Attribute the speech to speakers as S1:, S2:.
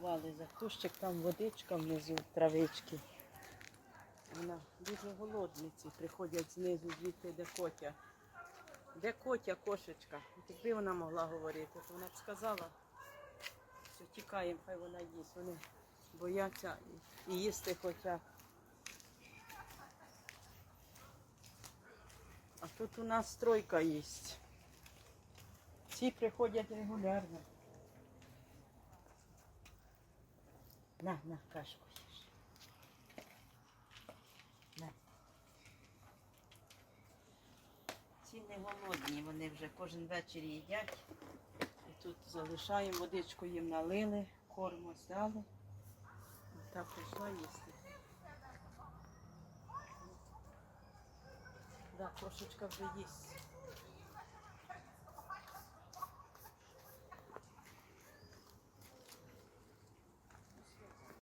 S1: сховали за кущик, там водичка внизу, травички. Вона дуже голодниці, приходять знизу звідти, де котя. Де котя, кошечка? Якби вона могла говорити, то вона б сказала, що тікаємо, хай вона їсть. Вони бояться і їсти хоча. А тут у нас стройка є. Всі приходять регулярно. На, на, кашку. На. Ці не голодні, вони вже кожен вечір їдять. І тут залишаємо, водичку їм налили, корм взяли. І так прийшла їсти. Да, кошечка вже їсть.